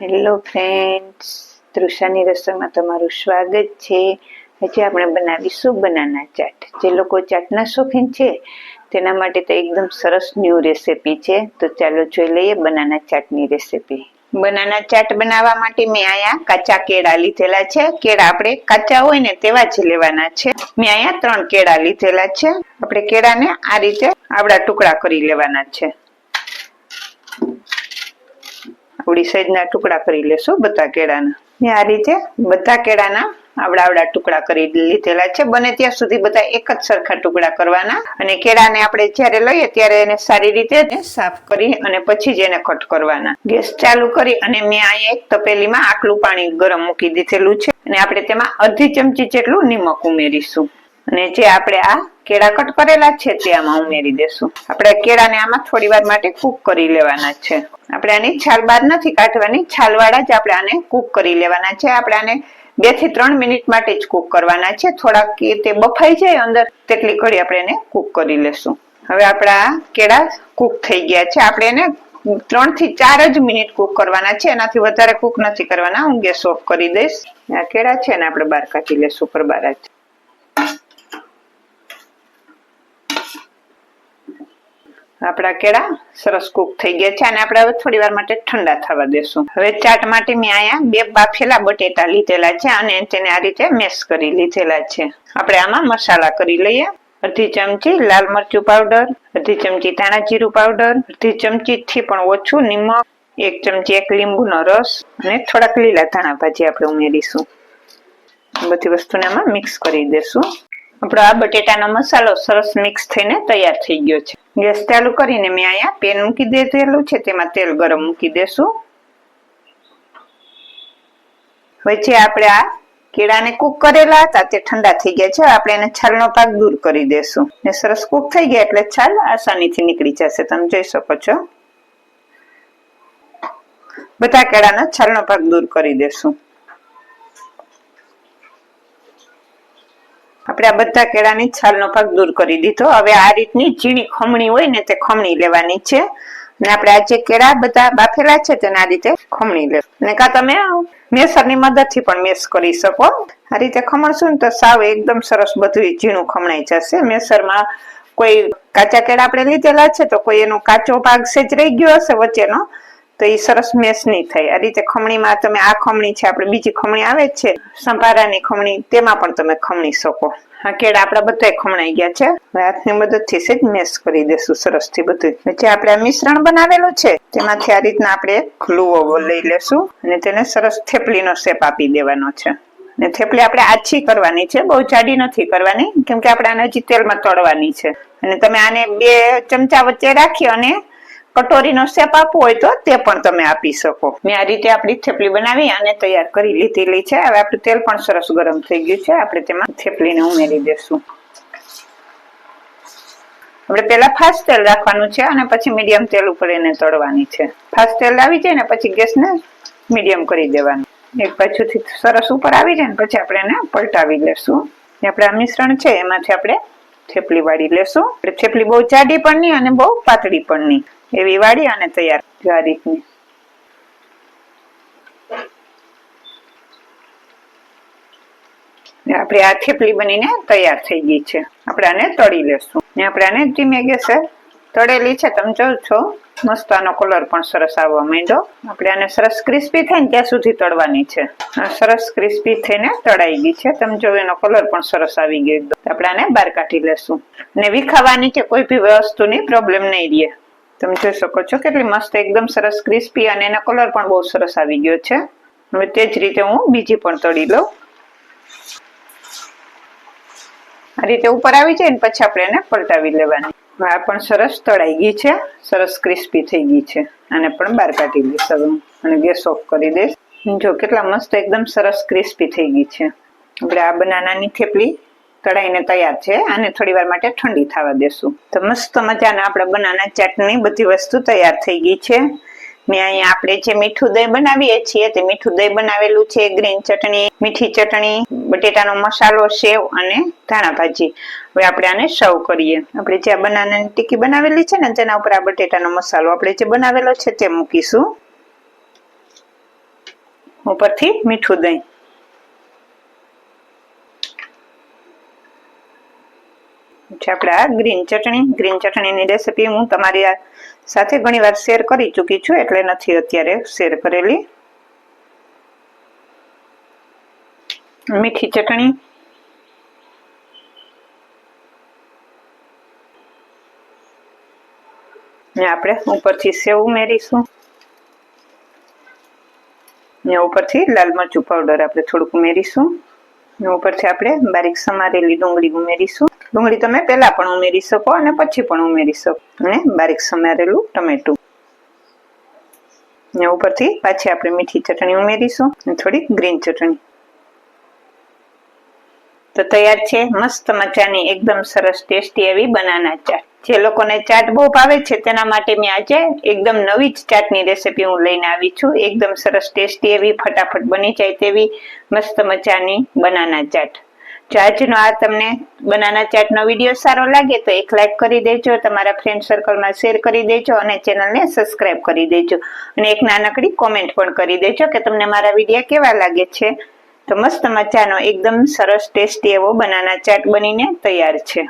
Hello friends તૃષાની રસોઈમાં તમારું સ્વાગત છે. આજે આપણે બનાવીશું બનાના ચાટ જે લોકો ચાટના શોખીન છે, તેના માટે તો એકદમ સરસ ન્યૂ રેસીપી છે. તો ચાલો જોઈ લઈએ બનાના ચાટની રેસીપી બનાના ચાટ બનાવવા માટે મેં અહીંયા કાચા કેળા લીધેલા છે. કેળા આપણે કાચા હોય ને તેવા જ લેવાના છે. મેં અહીંયા ત્રણ કેળા લીધેલા છે. આપણે કેળાને આ રીતે આવડા ટુકડા કરી લેવાના છે. આવડી સાઈઝના ટુકડા કરી લેશું બધા કેળાના. આ રીતે બધા કેળાના આવડા આવડા ટુકડા કરી લીધેલા છે. બને ત્યાં સુધી બધા એક જ સરખા ટુકડા કરવાના. અને કેળાને આપણે જ્યારે લઈએ ત્યારે એને સારી રીતે સાફ કરી અને પછી જ એને કટ કરવાના. ગેસ ચાલુ કરી અને મેં અહીંયા એક તપેલીમાં આટલું પાણી ગરમ મૂકી દીધેલું છે. અને આપણે તેમાં અડધી ચમચી જેટલું નિમક ઉમેરીશું. અને જે આપણે આ કેળા કટ કરેલા છે તે આમાં ઉમેરી દેશું. આપણે કેળાને આમાં થોડી વાર માટે કૂક કરી લેવાના છે. આપણે આની છાલ બાદ નથી કાઢવાની. છાલવાળા જ આપણે આને કૂક કરી લેવાના છે. આપણે આને બેથી ત્રણ મિનિટ માટે જ કૂક કરવાના છે. થોડાક તે બફાઈ જાય અંદર, તેટલી ઘડી આપણે એને કૂક કરી લેશું. હવે આપણા કેળા કૂક થઈ ગયા છે. આપણે એને ત્રણથી ચાર જ મિનિટ કૂક કરવાના છે. એનાથી વધારે કૂક નથી કરવાના. હું ગેસ ઓફ કરી દઈશ. આ કેળા છે ને આપણે બહાર કાઢી લેશું પર બહાર જ. આપણા કેળા સરસ કૂક થઈ ગયા છે અને આપણે હવે થોડી વાર માટે ઠંડા થવા દેશું. હવે ચાટ માટે મેં અહીંયા બે બાફેલા બટેટા લીધેલા છે અને તેને આ રીતે મેશ કરી લીધેલા છે. આપણે આમાં મસાલા કરી લઈએ. અડધી ચમચી લાલ મરચું પાવડર અડધી ચમચી ધાણા જીરું પાવડર અડધી ચમચી થી પણ ઓછું નિમક, એક ચમચી એક લીંબુનો રસ અને થોડાક લીલા ધાણા ભાજી આપણે ઉમેરીશું. બધી વસ્તુને આમાં મિક્સ કરી દેશું. આપણો આ બટેટાનો મસાલો સરસ મિક્સ થઈને તૈયાર થઈ ગયો છે. ગેસ ચાલુ કરીને મેં અહીંયા પેન મૂકી દીધેલું છે, તેમાં તેલ ગરમ મૂકી દેશું. વચ્ચે આપણે આ કેળાને કૂક કરેલા હતા, તે ઠંડા થઈ ગયા છે આપણે એને છાલનો ભાગ દૂર કરી દેશું. ને સરસ કૂક થઈ ગયા એટલે છાલ આસાનીથી નીકળી જશે, તમે જોઈ શકો છો. બધા કેળાનો છાલનો ભાગ દૂર કરી દેશું. આપણે આ બધા કેળાની છાલનો ભાગ દૂર કરી દીધો. હવે આ રીતની ઝીણી ખમણી હોય ને તે ખમણી લેવાની છે. અને આપણે આ જે કેળા બધા બાફેલા છે તેને રીતે ખમણી લે અને કા તમે મેસરની મદદથી પણ મેસ કરી શકો. આ રીતે ખમણશું ને તો સાવ એકદમ સરસ બધું ઝીણું ખમણાઈ જશે. મેસરમાં કોઈ કાચા કેળા આપણે લીધેલા છે તો કોઈ એનો કાચો ભાગ સેજ રહી ગયો હશે વચ્ચેનો. તો એ સરસ મેસ નહીં થાય. આ રીતે ખમણીમાં તમે આ ખમણી છે, આપણે બીજી ખમણી આવે જ છે. સંભારાની ખમણી, તેમાં પણ તમે ખમણી શકો. આ કેળા આપણા બધા ખમણાઈ ગયા છે. હાથની મદદથી સેજ મેસ કરી દેશું સરસથી બધું જે આપણે આ મિશ્રણ બનાવેલું છે, તેમાંથી આ રીતના આપણે લુવો લઈ લેશું અને તેને સરસ થેપલીનો શેપ આપી દેવાનો છે. ને થેપલી આપણે આછી કરવાની છે, બહુ જાડી નથી કરવાની, કેમ કે આપણે આને હજી તેલમાં તળવાની છે. અને તમે આને બે ચમચા વચ્ચે રાખી અને કટોરીનો શેપ આપવો હોય તો તે પણ તમે આપી શકો. મેં આ રીતે આપણી થેપલી બનાવી અને તૈયાર કરી લીધેલી છે. હવે આપણું તેલ પણ સરસ ગરમ થઈ ગયું છે. આપણે તેમાં થેપલીને ઉમેરી દેશું. આપણે પેલા ફાસ્ટ તેલ રાખવાનું છે અને પછી મીડિયમ તેલ ઉપર એને તળવાની છે. ફાસ્ટ તેલ આવી જાય ને પછી ગેસને મીડિયમ કરી દેવાનું. એક બાજુથી સરસ ઉપર આવી જાય ને પછી આપણે એને પલટાવી લેશું. આપણે આ મિશ્રણ છે એમાંથી આપણે થેપલી વાળી લેશું. આપણે થેપલી બહુ જાડી પણ નહીં અને બહુ પાતળી પણ નહીં. એવી વાળી અને તૈયાર આ રીતની આપણે આ થેપલી બનીને તૈયાર થઈ ગઈ છે. આપણે આને તળી લેશું. ને આપણે આને ધીમે ગેસે તળેલી છે. તમે જોઉં છો, મસ્ત આનો કલર પણ સરસ આવવા માંડ્યો. આપણે આને સરસ ક્રિસ્પી થાય ને ત્યાં સુધી તળવાની છે. સરસ ક્રિસ્પી થઈને તળાઈ ગઈ છે. તમે જો એનો કલર પણ સરસ આવી ગયો આપણે આને બહાર કાઢી લેશું. ને વિખાવાની કે કોઈ બી વસ્તુની પ્રોબ્લેમ નહીં રહે. તમે જોઈ શકો છો કેટલી મસ્ત એકદમ સરસ ક્રિસ્પી અને એનો કલર પણ બહુ સરસ આવી ગયો છે. હવે તે જ રીતે હું બીજી પણ તળી લઉં. આ રીતે ઉપર આવી જાય ને પછી આપણે એને પલટાવી લેવાની. આ પણ સરસ તળાઈ ગઈ છે. સરસ ક્રિસ્પી થઈ ગઈ છે. આને પણ બહાર કાઢી દઈશ હવે અને ગેસ ઓફ કરી દઈશ. જો કેટલા મસ્ત એકદમ સરસ ક્રિસ્પી થઈ ગઈ છે. આપણે આ બનાનાની થેપલી તળાઈને તૈયાર છે. આને થોડી વાર માટે ઠંડી થવા દેશું. તો મસ્ત મજાના આપણા બનાના ચટણી બધી વસ્તુ તૈયાર થઈ ગઈ છે. મેં અહીંયા આપણે જે મીઠું દહીં બનાવીએ છીએ તે મીઠું દહીં બનાવેલું છે, ગ્રીન ચટણી, મીઠી ચટણી, બટેટાનો મસાલો, સેવ અને ધાણા ભાજી. હવે આપણે આને સર્વ કરીએ. આપણે જે આ બનાનાની ટીકી બનાવેલી છે ને, તેના ઉપર આ બટેટાનો મસાલો આપણે જે બનાવેલો છે તે મૂકીશું. ઉપરથી મીઠું દહીં. છે આપણે આ ગ્રીન ચટણી ગ્રીન ચટણીની રેસીપી હું તમારી સાથે ઘણી વાર શેર કરી ચૂકી છું, એટલે નથી અત્યારે શેર કરેલી. મીઠી ચટણી. આપણે ઉપરથી સેવ ઉમેરીશું. ને ઉપરથી લાલ મરચું પાવડર આપણે થોડુંક ઉમેરીશું. ઉપરથી આપણે બારીક સમારેલી ડુંગળી ઉમેરીશું. ડુંગળી તમે પહેલા પણ ઉમેરી શકો અને પછી પણ ઉમેરી શકો. અને બારીક સમારેલું ટમેટું. ને ઉપરથી પાછી આપણે મીઠી ચટણી ઉમેરીશું અને થોડી ગ્રીન ચટણી. તો તૈયાર છે મસ્ત મજાની એકદમ સરસ ટેસ્ટી એવી બનાના ચાટ. જે લોકોને ચાટ બહુ ભાવે છે તેના માટે મેં આજે એકદમ નવી જ ચાટની રેસીપી હું લઈને આવી છું. એકદમ સરસ ટેસ્ટી એવી ફટાફટ બની જાય તેવી મસ્ત મજાની બનાના ચાટ. આજનો આ તમને બનાના ચાટનો વીડિયો સારો લાગે તો એક લાઈક કરી દેજો, તમારા ફ્રેન્ડ સર્કલમાં શેર કરી દેજો અને ચેનલને સબસ્ક્રાઇબ કરી દેજો. અને એક નાનકડી કોમેન્ટ પણ કરી દેજો કે તમને મારા વિડીયા કેવા લાગે છે. તો મસ્ત મજાનો, એકદમ સરસ ટેસ્ટી એવો બનાના ચાટ બનીને તૈયાર છે.